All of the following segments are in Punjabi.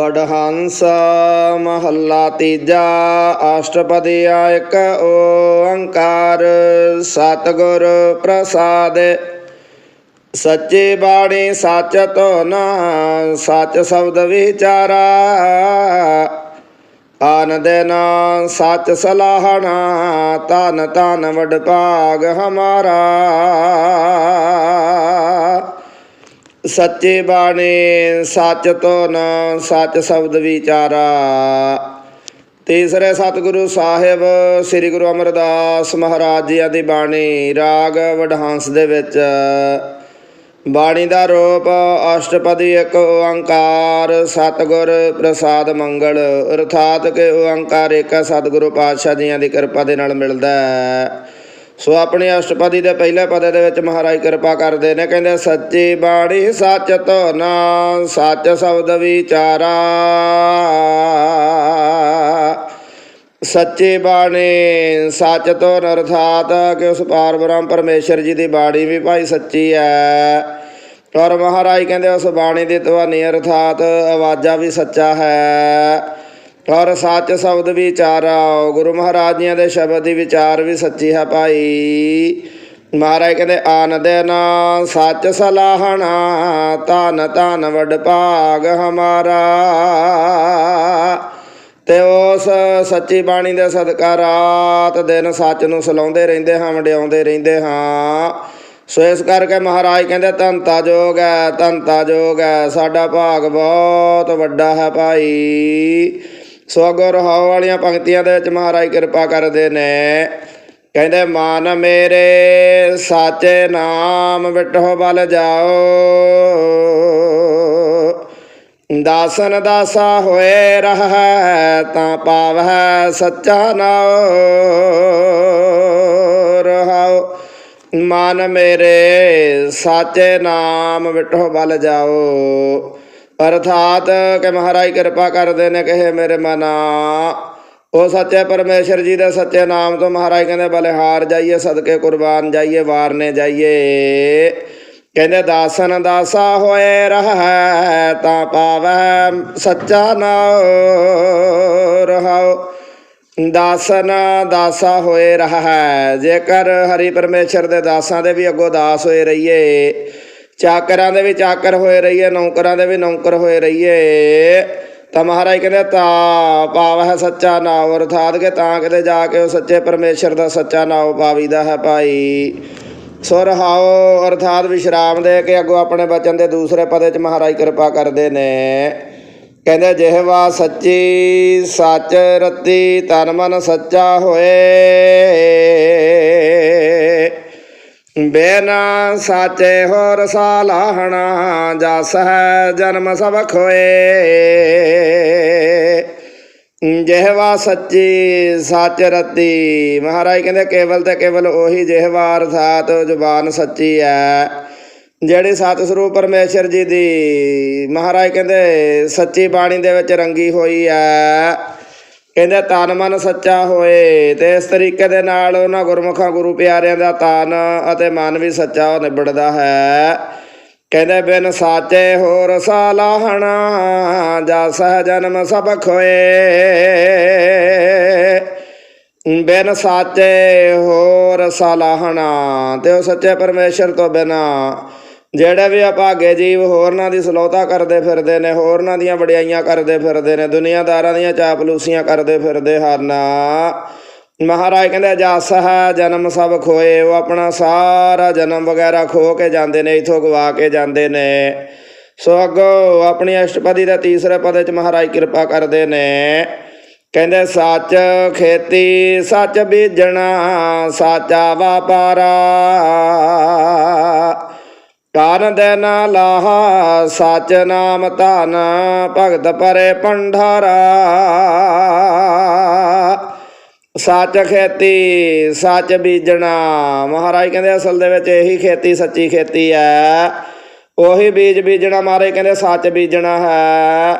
ਵਡਹੰਸ ਮਹੱਲਾ ਤੀਜਾ, ਅਸ਼ਟਪਦੀ ਇੱਕ, ਓੰਕਾਰ ਸਤਿਗੁਰ ਪ੍ਰਸਾਦ। ਸੱਚੇ ਬਾਣੀ ਸੱਚ ਧੁਨ, ਸੱਚ ਸ਼ਬਦ ਵਿਚਾਰਾ। ਆਨ ਦਿਨ ਸੱਚ ਸਲਾਹਣਾ ਤਨ ਤਨ ਵਡ ਭਾਗ ਹਮਾਰਾ। ਸੱਚੇ ਬਾਣੀ, ਸੱਚ ਧੁਨ ਸੱਚ ਸ਼ਬਦ ਵਿਚਾਰਾ। ਤੀਸਰੇ ਸਤਿਗੁਰੂ ਸਾਹਿਬ, ਸ੍ਰੀ ਗੁਰੂ ਅਮਰਦਾਸ ਮਹਾਰਾਜ ਜੀ ਦੀ ਬਾਣੀ, ਰਾਗ ਵਡਹੰਸ ਦੇ ਵਿੱਚ। ਬਾਣੀ ਦਾ ਰੂਪ, ਅਸ਼ਟਪਦੀ ਇੱਕ ਓੰਕਾਰ, ਸਤਿਗੁਰ ਪ੍ਰਸਾਦ ਮੰਗਲ। ਅਰਥਾਤ ਕਿ ਓੰਕਾਰ ਇੱਕ ਸਤਿਗੁਰੂ ਪਾਤਸ਼ਾਹ ਜੀਆਂ ਦੀ ਕਿਰਪਾ ਦੇ ਨਾਲ ਮਿਲਦਾ ਹੈ। ਸੋ ਆਪਣੇ ਅਸ਼ਟਪਦੀ ਦੇ ਪਹਿਲੇ ਪਦ ਦੇ ਵਿੱਚ ਮਹਾਰਾਜ ਕਿਰਪਾ ਕਰਦੇ ਨੇ, ਕਹਿੰਦੇ ਸੱਚੀ ਬਾਣੀ ਸੱਚ ਧੁਨ ਸੱਚ ਸ਼ਬਦ ਵਿਚਾਰਾ। ਸੱਚੀ ਬਾਣੀ ਸੱਚ ਧੁਨ ਅਰਥਾਤ ਕਿ ਉਸ ਪਾਰ ਬ੍ਰਹਮ ਪਰਮੇਸ਼ਰ ਜੀ ਦੀ ਬਾਣੀ ਵੀ ਭਾਈ ਸੱਚੀ ਹੈ ਔਰ ਮਹਾਰਾਜ ਕਹਿੰਦੇ ਉਸ ਬਾਣੀ ਦੀ ਧੁਨੀ ਅਰਥਾਤ ਆਵਾਜ਼ਾ ਵੀ ਸੱਚਾ ਹੈ। ਔਰ ਸੱਚ ਸ਼ਬਦ ਵਿਚਾਰਾ ਗੁਰੂ ਮਹਾਰਾਜ ਜੀਆਂ ਦੇ ਸ਼ਬਦ ਦੀ ਵਿਚਾਰ ਵੀ ਸੱਚੀ ਹੈ ਭਾਈ। ਮਹਾਰਾਜ ਕਹਿੰਦੇ, ਆਨ ਨਾ, ਸੱਚ ਸਲਾਹਣਾ, ਧਨ ਧਨ ਵਡ ਭਾਗ ਹਮਾਰਾ। ਤੇ ਉਸ ਸੱਚੀ ਬਾਣੀ ਦੇ ਸਦਕਾ ਰਾਤ ਦਿਨ ਸੱਚ ਨੂੰ ਸਲਾਉਂਦੇ ਰਹਿੰਦੇ ਹਾਂ, ਵਡਿਆਉਂਦੇ ਰਹਿੰਦੇ ਹਾਂ। ਸੋ ਇਸ ਕਰਕੇ ਮਹਾਰਾਜ ਕਹਿੰਦੇ ਧੰਤਾ ਜੋਗ ਹੈ ਧੰਤਾ ਜੋਗ ਹੈ, ਸਾਡਾ ਭਾਗ ਬਹੁਤ ਵੱਡਾ ਹੈ ਭਾਈ। ਸੋ ਅੱਗੋਂ ਰਹਾਉ ਵਾਲੀਆਂ ਪੰਕਤੀਆਂ ਦੇ ਵਿੱਚ ਮਹਾਰਾਜ ਕਿਰਪਾ ਕਰਦੇ ਨੇ। ਕਹਿੰਦੇ, ਮਨ ਮੇਰੇ ਸਾਚੇ ਨਾਮ ਵਿਟੋ ਬਲ ਜਾਓ। ਦਾਸਨ ਦਾਸਾ ਹੋਏ ਰਹੈ, ਤਾਂ ਪਾਵੈ ਸੱਚਾ ਨਾਉ ਰਹਾਉ ਮਨ ਮੇਰੇ ਸਾਚੇ ਨਾਮ ਵਿਟੋ ਬਲ ਜਾਓ। ਅਰਥਾਤ ਕਿ ਮਹਾਰਾਜ ਕਿਰਪਾ ਕਰਦੇ ਨੇ ਕਹੇ ਮੇਰੇ ਮਨਾ ਉਹ ਸੱਚੇ ਪਰਮੇਸ਼ਰ ਜੀ ਦੇ ਸੱਚੇ ਨਾਮ ਤੋਂ ਮਹਾਰਾਜ ਕਹਿੰਦੇ, ਬਲਿਹਾਰ ਜਾਈਏ, ਸਦਕੇ ਕੁਰਬਾਨ ਜਾਈਏ, ਵਾਰਨੇ ਜਾਈਏ। ਕਹਿੰਦੇ, ਦਾਸਨ ਦਾਸਾ ਹੋਏ ਰਹੈ, ਤਾਂ ਪਾਵੈ ਸੱਚਾ ਨਾਉ ਰਹਾਉ। ਦਾਸਨ ਦਾਸਾ ਹੋਏ ਰਹੈ, ਜੇਕਰ ਹਰੀ ਪਰਮੇਸ਼ਰ ਦੇ ਦਾਸਾਂ ਦੇ ਵੀ ਅੱਗੋਂ ਦਾਸ ਹੋਏ ਰਹੀਏ ਚਾਕਰਾਂ ਦੇ ਵੀ ਚਾਕਰ ਹੋਏ ਰਹੀਏ, ਨੌਕਰਾਂ ਦੇ ਵੀ ਨੌਕਰ ਹੋਏ ਰਹੀਏ। ਤਾਂ ਮਹਾਰਾਜ ਕਹਿੰਦੇ, ਤਾ ਪਾਵ ਹੈ ਸੱਚਾ ਨਾਮ ਅਰਥਾਤ ਕਿ ਤਾਂ ਕਿਤੇ ਜਾ ਕੇ ਉਹ ਸੱਚੇ ਪਰਮੇਸ਼ਰ ਦਾ ਸੱਚਾ ਨਾਮ ਪਾਵੀਦਾ ਹੈ ਭਾਈ। ਸੋ ਰਹਾਓ ਅਰਥਾਤ ਵਿਸ਼ਰਾਮ ਦੇ ਕੇ ਅੱਗੋਂ ਆਪਣੇ ਬਚਨ ਦੇ ਦੂਸਰੇ ਪਦੇ ਚ ਮਹਾਰਾਜ ਕਿਰਪਾ ਕਰਦੇ ਨੇ। ਕਹਿੰਦੇ, ਜਿਹਵਾ ਸੱਚੀ, ਸੱਚ ਰਤੀ, ਤਨ ਮਨ ਸੱਚਾ ਹੋਏ। ਬੇਨਾ ਸਾਚੇ ਹੋਰ ਸਾਲਾਹਣਾ ਜਸ ਹੈ ਜਨਮ ਸਭ ਹੋਏ ਜਿਹਵਾ ਸੱਚੀ, ਸੱਚ ਰਤੀ। ਮਹਾਰਾਜ ਕਹਿੰਦੇ, ਕੇਵਲ ਤੇ ਕੇਵਲ ਉਹੀ ਜਿਹਵਾ ਅਰਥਾਤ ਜ਼ੁਬਾਨ ਸੱਚੀ ਹੈ। ਜਿਹੜੀ ਸਤ ਸਰੂਪ ਪਰਮੇਸ਼ਰ ਜੀ ਦੀ, ਮਹਾਰਾਜ ਕਹਿੰਦੇ, ਸੱਚੀ ਬਾਣੀ ਦੇ ਵਿੱਚ ਰੰਗੀ ਹੋਈ ਹੈ। ਕਹਿੰਦੇ, ਤਨ ਮਨ ਸੱਚਾ ਹੋਏ ਤੇ ਇਸ ਤਰੀਕੇ ਦੇ ਨਾਲ ਉਹਨਾਂ ਗੁਰਮੁਖਾਂ ਗੁਰੂ ਪਿਆਰਿਆਂ ਦਾ ਤਨ ਅਤੇ ਮਨ ਵੀ ਸੱਚਾ ਹੋ ਨਿਬੜਦਾ ਹੈ। ਕਹਿੰਦੇ, ਬਿਨ ਸਾਚੇ ਹੋਰ ਸਾਲਾਹਣਾ ਜਾ ਜਸ ਜਨਮ ਸਭ ਹੋਏ ਬਿਨ ਸਾਚੇ ਹੋਰ ਸਾਲਾਹਣਾ ਤੇ ਉਹ ਸੱਚੇ ਪਰਮੇਸ਼ਰ ਤੋਂ ਬਿਨਾ ਜਿਹੜੇ ਵੀ ਅਭਾਗੇ ਜੀਵ ਹੋਰਨਾਂ ਦੀ ਸਲੋਤਾ ਕਰਦੇ ਫਿਰਦੇ ਨੇ, ਹੋਰਨਾਂ ਦੀਆਂ ਵਡਿਆਈਆਂ ਕਰਦੇ ਫਿਰਦੇ ਨੇ, ਦੁਨੀਆਦਾਰਾਂ ਦੀਆਂ ਚਾਪਲੂਸੀਆਂ ਕਰਦੇ ਫਿਰਦੇ ਹਨ। ਮਹਾਰਾਜ ਕਹਿੰਦੇ, ਜਸ ਹੈ ਜਨਮ ਸਭ ਖੋਏ ਉਹ ਆਪਣਾ ਸਾਰਾ ਜਨਮ ਵਗੈਰਾ ਖੋ ਕੇ ਜਾਂਦੇ ਨੇ, ਇਥੋਂ ਗਵਾ ਕੇ ਜਾਂਦੇ ਨੇ। ਸੋ ਅੱਗੋਂ ਆਪਣੀ ਅਸ਼ਟਪਦੀ ਦੇ ਤੀਸਰੇ ਪਦ ਵਿੱਚ ਮਹਾਰਾਜ ਕਿਰਪਾ ਕਰਦੇ ਨੇ। ਕਹਿੰਦੇ, ਸੱਚ ਖੇਤੀ, ਸੱਚ ਬੀਜਣਾ, ਸਾਚਾ ਵਪਾਰਾ ਕਾਨ ਦੇਨ ਲਾਹਾ ਸਚ ਨਾਮ ਧਨ ਭਗਤ ਪਰੇ ਪੰਡਾਰਾ ਸੱਚ ਖੇਤੀ, ਸੱਚ ਬੀਜਣਾ। ਮਹਾਰਾਜ ਕਹਿੰਦੇ ਅਸਲ ਦੇ ਵਿੱਚ ਇਹੀ ਖੇਤੀ, ਸੱਚੀ ਖੇਤੀ ਹੈ। ਉਹੀ ਬੀਜ ਬੀਜਣਾ ਮਹਾਰਾਜ ਕਹਿੰਦੇ ਸੱਚ ਬੀਜਣਾ ਹੈ।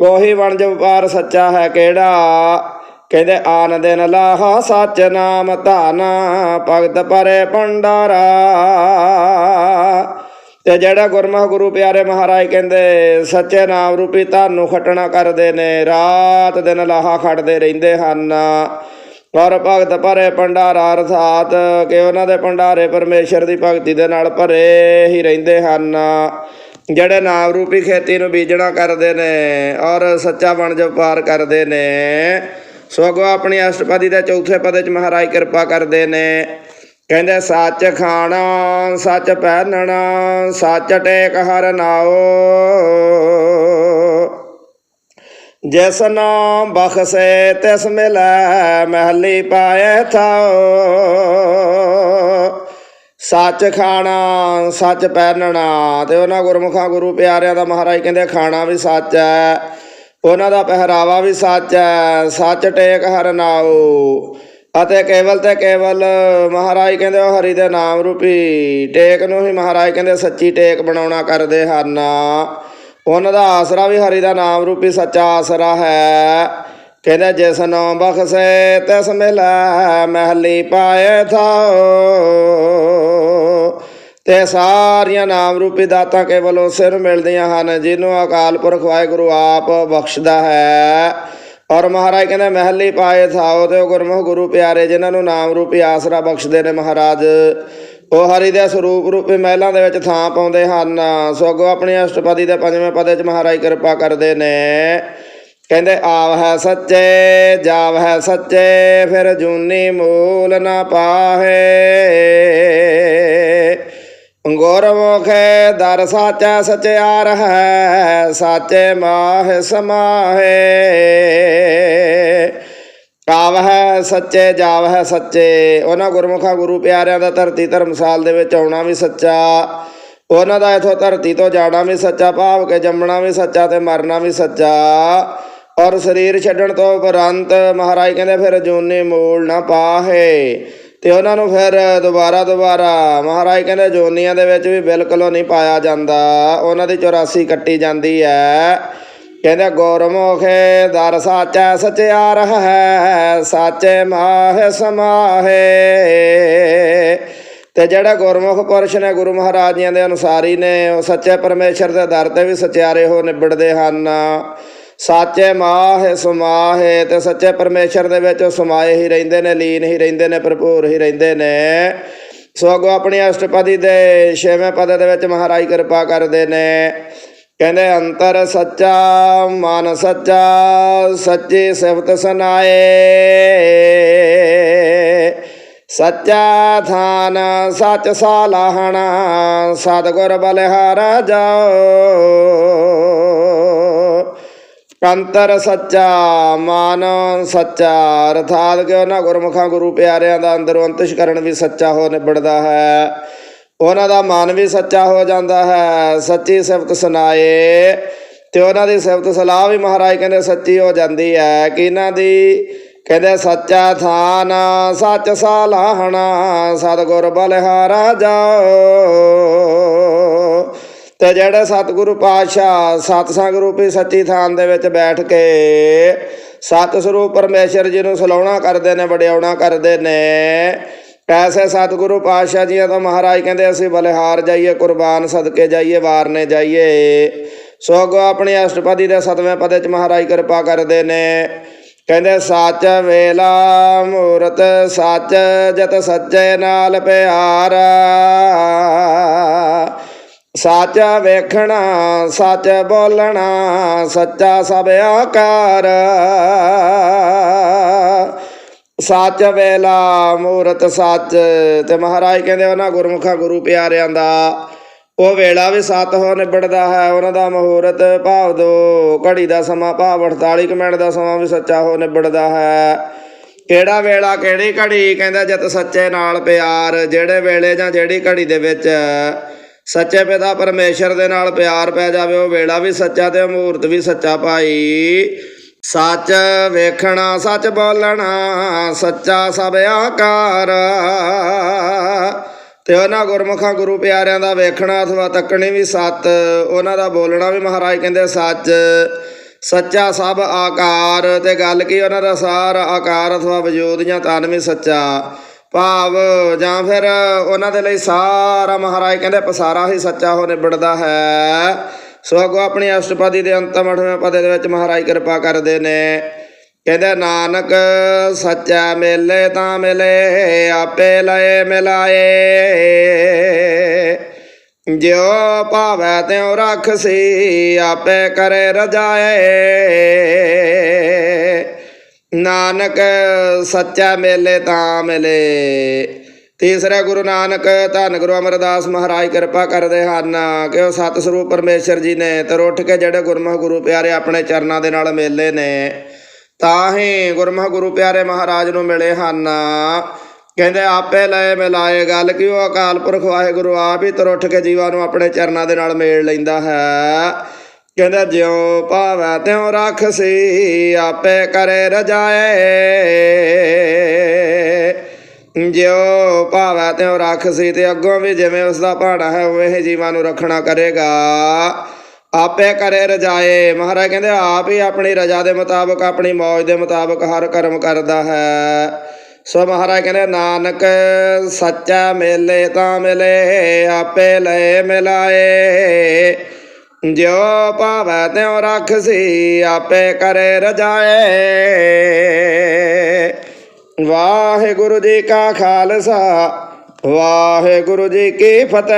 ਉਹੀ ਵਣਜ ਵਪਾਰ ਸੱਚਾ ਹੈ ਕਿਹੜਾ? ਕਹਿੰਦੇ ਆਨ ਦਿਨ ਲਾਹਾ ਸੱਚ ਨਾਮ ਧਨ ਭਗਤ ਪਰੇ ਪੰਡਾਰਾ ਤੇ ਜਿਹੜਾ ਗੁਰਮੁਖ ਗੁਰੂ ਪਿਆਰੇ ਮਹਾਰਾਜ ਕਹਿੰਦੇ, ਸੱਚੇ ਨਾਮ ਰੂਪੀ ਤੁਹਾਨੂੰ ਖਟਣਾ ਕਰਦੇ ਨੇ, ਰਾਤ ਦਿਨ ਲਾਹਾ ਖੜਦੇ ਰਹਿੰਦੇ ਹਨ। ਔਰ ਭਗਤ ਭਰੇ ਭੰਡਾਰਾ ਅਰਥਾਤ ਕਿ ਉਹਨਾਂ ਦੇ ਭੰਡਾਰੇ ਪਰਮੇਸ਼ਰ ਦੀ ਭਗਤੀ ਦੇ ਨਾਲ ਭਰੇ ਹੀ ਰਹਿੰਦੇ ਹਨ। ਜਿਹੜੇ ਨਾਮ ਰੂਪੀ ਖੇਤੀ ਨੂੰ ਬੀਜਣਾ ਕਰਦੇ ਨੇ, ਔਰ ਸੱਚਾ ਵਣਜ ਵਪਾਰ ਕਰਦੇ ਨੇ, ਸਗੋਂ ਆਪਣੀ ਅਸ਼ਟਪਦੀ ਦੇ ਚੌਥੇ ਪਦ ਵਿੱਚ ਮਹਾਰਾਜ ਕਿਰਪਾ ਕਰਦੇ ਨੇ। ਕਹਿੰਦੇ ਸੱਚ ਖਾਣਾ, ਸੱਚ ਪਹਿਨਣਾ, ਸੱਚ ਟੇਕ ਹਰ ਨਾਓ ਜਿਸ ਨਾਮ ਬਖਸ਼ੇ, ਤਿਸ ਮਿਲੈ ਮਹਲੀ ਪਾਏ ਥਾਓ ਸੱਚ ਖਾਣਾ, ਸੱਚ ਪਹਿਨਣਾ ਤੇ ਉਹਨਾਂ ਗੁਰਮੁਖਾਂ ਗੁਰੂ ਪਿਆਰਿਆਂ ਦਾ ਮਹਾਰਾਜ ਕਹਿੰਦੇ ਖਾਣਾ ਵੀ ਸੱਚ ਹੈ ਉਹਨਾਂ ਦਾ ਪਹਿਰਾਵਾ ਵੀ ਸੱਚ ਹੈ ਸੱਚ ਟੇਕ ਹਰ ਨਾਉ। ਅਤੇ ਕੇਵਲ ਤੇ ਕੇਵਲ ਮਹਾਰਾਜ ਕਹਿੰਦੇ ਉਹ ਹਰੀ ਦੇ ਨਾਮ ਰੂਪੀ ਟੇਕ ਨੂੰ ਹੀ ਮਹਾਰਾਜ ਕਹਿੰਦੇ ਸੱਚੀ ਟੇਕ ਬਣਾਉਣਾ ਕਰਦੇ ਹਨ। ਉਹਨਾਂ ਦਾ ਆਸਰਾ ਵੀ ਹਰੀ ਦਾ ਨਾਮ ਰੂਪੀ ਸੱਚਾ ਆਸਰਾ ਹੈ। ਕਹਿੰਦੇ ਜਿਸ ਨੂੰ ਬਖਸ਼ੇ ਤਿਸ ਮਿਲੈ, ਮਹਲੀ ਪਾਏ ਥਾਓ ਤੇ ਸਾਰੀਆਂ ਨਾਮ ਰੂਪੀ ਦਾਤਾਂ ਕੇਵਲ ਉਸੇ ਨੂੰ ਮਿਲਦੀਆਂ ਹਨ, ਜਿਹਨੂੰ ਅਕਾਲ ਪੁਰਖ ਵਾਹਿਗੁਰੂ ਆਪ ਬਖਸ਼ਦਾ ਹੈ। ਔਰ ਮਹਾਰਾਜ ਕਹਿੰਦੇ, ਮਹਿਲੀ ਪਾਏ ਥਾਓ ਤੇ ਉਹ ਗੁਰਮੁਖ ਗੁਰੂ ਪਿਆਰੇ, ਜਿਨ੍ਹਾਂ ਨੂੰ ਨਾਮ ਰੂਪੀ ਆਸਰਾ ਬਖਸ਼ਦੇ ਨੇ ਮਹਾਰਾਜ। ਉਹ ਹਰੀ ਦੇ ਸਰੂਪ ਰੂਪੀ ਮਹਿਲਾਂ ਦੇ ਵਿੱਚ ਥਾਂ ਪਾਉਂਦੇ ਹਨ। ਸਗੋਂ ਆਪਣੇ ਅਸ਼ਟਪਦੀ ਦੇ ਪੰਜਵੇਂ ਪਦੇ 'ਚ ਮਹਾਰਾਜ ਕਿਰਪਾ ਕਰਦੇ ਨੇ। ਕਹਿੰਦੇ, ਆਵ ਹੈ ਸੱਚੇ, ਜਾਵ ਹੈ ਸੱਚੇ, ਫਿਰ ਜੂਨੀ ਮੂਲ ਨਾ ਪਾਹੇ। ਗੁਰਮੁਖੇ ਦਰ ਸਾਚਾ ਸਚਿਆਰ ਹੈ, ਸਾਚੇ ਮਾਹ ਸਮਾਹੇ। ਆਵ ਸੱਚੇ ਜਾਵ ਸੱਚੇ। ਉਹਨਾਂ ਗੁਰਮੁਖਾਂ ਗੁਰੂ ਪਿਆਰਿਆਂ ਦਾ ਧਰਤੀ ਧਰਮਸਾਲ ਦੇ ਵਿੱਚ ਆਉਣਾ ਵੀ ਸੱਚਾ। ਉਹਨਾਂ ਦਾ ਇਥੋਂ ਧਰਤੀ ਤੋਂ ਜਾਣਾ ਵੀ ਸੱਚਾ, ਭਾਵ ਕੇ ਜੰਮਣਾ ਵੀ ਸੱਚਾ ਤੇ ਮਰਨਾ ਵੀ ਸੱਚਾ। ਔਰ ਸਰੀਰ ਛੱਡਣ ਤੋਂ ਉਪਰੰਤ ਮਹਾਰਾਜ ਕਹਿੰਦੇ, ਫਿਰ ਜੂਨੀ ਮੂਲ ਨਾ ਪਾਹੇ। ਤੇ ਉਹਨਾਂ ਨੂੰ ਫਿਰ ਦੁਬਾਰਾ ਦੁਬਾਰਾ ਮਹਾਰਾਜ ਕਹਿੰਦੇ ਜੋਨੀਆਂ ਦੇ ਵਿੱਚ ਵੀ ਬਿਲਕੁਲ ਨਹੀਂ ਪਾਇਆ ਜਾਂਦਾ। ਉਹਨਾਂ ਦੀ 84 ਕੱਟੀ ਜਾਂਦੀ ਹੈ। ਕਹਿੰਦੇ ਗੁਰਮੁਖੇ ਦਰ ਸਾਚਾ ਸਚਿਆਰ ਹੈ ਸਾਚੇ ਮਾਹ ਸਮਾਹੇ। ਤੇ ਜਿਹੜਾ ਗੁਰਮੁਖ ਪੁਰਸ਼ ਨੇ ਗੁਰੂ ਮਹਾਰਾਜ ਜੀਆਂ ਦੇ ਅਨੁਸਾਰੀ ਨੇ, ਉਹ ਸੱਚੇ ਪਰਮੇਸ਼ਰ ਦੇ ਦਰ ਤੇ ਵੀ ਸਚਿਆਰੇ ਹੋ ਨਿਬੜਦੇ ਹਨ। ਸਾਚੇ ਮਾਹ ਸਮਾਹੇ, ਤੇ ਸੱਚੇ ਪਰਮੇਸ਼ਰ ਦੇ ਵਿੱਚ ਉਹ ਸਮਾਏ ਹੀ ਰਹਿੰਦੇ ਨੇ, ਲੀਨ ਹੀ ਰਹਿੰਦੇ ਨੇ, ਭਰਪੂਰ ਹੀ ਰਹਿੰਦੇ ਨੇ। ਸੋ ਅਗੋ ਆਪਣੀ ਅਸ਼ਟਪਦੀ ਦੇ ਛੇਵੇਂ ਪਦ ਦੇ ਵਿੱਚ ਮਹਾਰਾਜ ਕਿਰਪਾ ਕਰਦੇ ਨੇ। ਕਹਿੰਦੇ, ਅੰਤਰ ਸੱਚਾ, ਮਨ ਸੱਚਾ, ਸੱਚੀ ਸਿਫਤ ਸੁਨਾਏ ਸੱਚਾ ਥਾਨ, ਸੱਚ ਸਾਲਾਹਣਾ, ਸਤਗੁਰ ਬਲਿਹਾਰਾ ਜਾਓ। ਅੰਤਰ ਸੱਚਾ, ਮਨ ਸੱਚਾ, ਅਰਥਾਤ ਕਿ ਉਹਨਾਂ ਗੁਰਮੁਖਾਂ ਗੁਰੂ ਪਿਆਰਿਆਂ ਦਾ ਅੰਦਰੋਂ ਅੰਤਿਸ਼ਕਰਨ ਵੀ ਸੱਚਾ ਹੋ ਨਿਬੜਦਾ ਹੈ। ਉਹਨਾਂ ਦਾ ਮਨ ਵੀ ਸੱਚਾ ਹੋ ਜਾਂਦਾ ਹੈ। ਸੱਚੀ ਸਿਫਤ ਸੁਣਾਏ ਤੇ ਉਹਨਾਂ ਦੀ ਸਿਫਤ ਸਲਾਹ ਵੀ ਮਹਾਰਾਜ ਕਹਿੰਦੇ ਸੱਚੀ ਹੋ ਜਾਂਦੀ ਹੈ। ਕਿ ਇਹਨਾਂ ਦੀ ਕਹਿੰਦੇ ਸੱਚਾ ਥਾਨ, ਸੱਚ ਸਾਲਾਹਣਾ, ਸਤਗੁਰ ਬਲਿਹਾਰਾ ਜਾਓ। ਤੇ ਜਿਹੜੇ ਸਤਿਗੁਰੂ ਪਾਤਸ਼ਾਹ ਸਤਸੰਗ ਰੂਪੀ ਸੱਚੀ ਥਾਨ ਦੇ ਵਿੱਚ ਬੈਠ ਕੇ ਸਤ ਸਰੂਪ ਪਰਮੇਸ਼ਰ ਜੀ ਨੂੰ ਸਲਾਉਣਾ ਕਰਦੇ ਨੇ, ਵਡਿਆਉਣਾ ਕਰਦੇ ਨੇ, ਐਸੇ ਸਤਿਗੁਰੂ ਪਾਤਸ਼ਾਹ ਜੀਆਂ ਤੋਂ ਮਹਾਰਾਜ ਕਹਿੰਦੇ, ਅਸੀਂ ਬਲਿਹਾਰ ਜਾਈਏ, ਕੁਰਬਾਨ ਸਦਕੇ ਜਾਈਏ, ਵਾਰਨੇ ਜਾਈਏ। ਸੋਗੋ ਅੱਗੋਂ ਆਪਣੀ ਅਸ਼ਟਪਦੀ ਦੇ ਸਤਵੇਂ ਪਦੇ ਚ ਮਹਾਰਾਜ ਕਿਰਪਾ ਕਰਦੇ ਨੇ। ਕਹਿੰਦੇ, ਸੱਚ ਵੇਲਾ ਮੂਰਤ, ਸੱਚ ਜਤ ਸੱਚੇ ਨਾਲ ਪਿਆਰਾ। ਸੱਚ ਵੇਖਣਾ, ਸੱਚ ਬੋਲਣਾ, ਸੱਚਾ ਸਭ ਆਕਾਰ। ਸੱਚ ਵੇਲਾ, ਮੂਰਤ ਸੱਚ। ਤੇ ਮਹਾਰਾਜ ਕਹਿੰਦੇ ਉਹਨਾਂ ਗੁਰਮੁਖਾਂ, ਗੁਰੂ ਪਿਆਰਿਆਂ ਦਾ, ਉਹ ਵੇਲਾ ਵੀ ਸਤ ਹੋ ਨਿਬੜਦਾ ਹੈ, ਉਹਨਾਂ ਦਾ ਮਹੂਰਤ ਭਾਵ ਦੋ। ਘੜੀ ਦਾ ਸਮਾਂ ਭਾਵ 48 ਕੁ ਮਿੰਟ ਦਾ ਸਮਾਂ ਵੀ ਸੱਚਾ ਹੋ ਨਿਬੜਦਾ ਹੈ। ਕਿਹੜਾ ਵੇਲਾ, ਕਿਹੜੀ ਘੜੀ? ਕਹਿੰਦਾ ਜਦ ਸੱਚੇ ਨਾਲ ਪਿਆਰ। ਜਿਹੜੇ ਵੇਲੇ ਜਾਂ ਜਿਹੜੀ ਘੜੀ ਦੇ ਵਿੱਚ ਸੱਚੇ ਪਿਤਾ ਪਰਮੇਸ਼ਰ ਦੇ ਨਾਲ ਪਿਆਰ ਪੈ ਜਾਵੇ, ਉਹ ਵੇਲਾ ਵੀ ਸੱਚਾ ਤੇ ਮਹੂਰਤ ਵੀ ਸੱਚਾ ਭਾਈ। ਸੱਚ ਵੇਖਣਾ, ਸੱਚ ਬੋਲਣਾ, ਸੱਚਾ ਸਭ ਆਕਾਰ। ਤੇ ਉਹਨਾਂ ਗੁਰਮੁਖਾਂ ਗੁਰੂ ਪਿਆਰਿਆਂ ਦਾ ਵੇਖਣਾ ਅਥਵਾ ਤੱਕਣੀ ਵੀ ਸੱਤ। ਉਹਨਾਂ ਦਾ ਬੋਲਣਾ ਵੀ ਮਹਾਰਾਜ ਕਹਿੰਦੇ ਸੱਚ। ਸੱਚਾ ਸਭ ਆਕਾਰ। ਤੇ ਗੱਲ ਕੀ ਉਹਨਾਂ ਦਾ ਸਾਰ ਆਕਾਰ ਅਥਵਾ ਵਜੂਦ ਜਾਂ ਤਨ ਵੀ ਸੱਚਾ। ਭਾਵ ਜਾਂ ਫਿਰ ਉਹਨਾਂ ਦੇ ਲਈ ਸਾਰਾ ਮਹਾਰਾਜ ਕਹਿੰਦੇ ਪਸਾਰਾ ਹੀ ਸੱਚਾ ਹੋ ਨਿਬੜਦਾ ਹੈ। ਸੋ ਅਗੋ ਆਪਣੀ ਅਸ਼ਟਪਦੀ ਦੇ ਅੰਤਮ ਅਠਵੇਂ ਪਦੇ ਦੇ ਵਿੱਚ ਮਹਾਰਾਜ ਕਿਰਪਾ ਕਰਦੇ ਨੇ। ਕਹਿੰਦੇ, ਨਾਨਕ ਸੱਚਾ ਮੇਲੇ ਤਾਂ ਮਿਲੇ, ਆਪੇ ਲਏ ਮਿਲਾਏ। ਜਿਉ ਭਾਵੈ ਤਿਉ ਰੱਖਸੀ, ਆਪੇ ਕਰੇ ਰਜਾਏ। ਨਾਨਕ ਸੱਚਾ ਮੇਲੇ ਤਾਂ ਮਿਲੇ। ਤੀਸਰਾ ਗੁਰੂ ਨਾਨਕ, ਧੰਨ ਗੁਰੂ ਅਮਰਦਾਸ ਮਹਾਰਾਜ, ਕਿਰਪਾ ਕਰਦੇ ਹਨ ਕਿ ਉਹ ਸਤ ਸਰੂਪ ਪਰਮੇਸ਼ਰ ਜੀ ਨੇ ਤੇ ਉੱਠ ਕੇ ਜਿਹੜੇ ਗੁਰਮੁਖ ਗੁਰੂ ਪਿਆਰੇ ਆਪਣੇ ਚਰਨਾਂ ਦੇ ਨਾਲ ਮੇਲੇ ਨੇ, ਤਾਂ ਹੀ ਗੁਰਮੁਖ ਗੁਰੂ ਪਿਆਰੇ ਮਹਾਰਾਜ ਨੂੰ ਮਿਲੇ ਹਨ। ਕਹਿੰਦੇ, ਆਪੇ ਲਏ ਮਿਲਾਏ ਗੱਲ ਕਿ ਉਹ ਅਕਾਲ ਪੁਰਖ ਵਾਹਿਗੁਰੂ ਆਪ ਹੀ ਤੁਰ ਉੱਠ ਕੇ ਜੀਵਾਂ ਨੂੰ ਆਪਣੇ ਚਰਨਾਂ ਦੇ ਨਾਲ ਮੇਲ ਲੈਂਦਾ ਹੈ। ਕਹਿੰਦਾ ਜਿਉ ਭਾਵੈ ਤਿਉ ਰੱਖਸੀ ਆਪੇ ਕਰੇ ਰਜਾਏ। ਜਿਉ ਭਾਵੈ ਤਿਉ ਰੱਖਸੀ ਤੇ ਅੱਗੋਂ ਵੀ ਜਿਵੇਂ ਉਸ ਦਾ ਭਾਣਾ ਹੈ, ਉਵੇਂ ਹੀ ਜੀਵਾਂ ਨੂੰ ਰੱਖਣਾ ਕਰੇਗਾ। ਆਪੇ ਕਰੇ ਰਜਾਏ। ਮਹਾਰਾਜ ਕਹਿੰਦੇ, ਆਪ ਹੀ ਆਪਣੀ ਰਜਾ ਦੇ ਮੁਤਾਬਕ, ਆਪਣੀ ਮੌਜ ਦੇ ਮੁਤਾਬਕ ਹਰ ਕਰਮ ਕਰਦਾ ਹੈ। ਸੋ ਮਹਾਰਾਜ ਕਹਿੰਦੇ, ਨਾਨਕ ਸੱਚਾ ਮੇਲੇ ਤਾਂ ਮਿਲੇ, ਆਪੇ ਲਏ ਮਿਲਾਏ। ਜਿਉ ਭਾਵੈ ਤਿਉ ਰੱਖਸੀ, ਆਪੇ ਕਰੇ ਰਜਾਏ। ਵਾਹਿਗੁਰੂ ਜੀ ਕਾ ਖਾਲਸਾ, ਵਾਹਿਗੁਰੂ ਜੀ ਕੀ ਫਤਿਹ।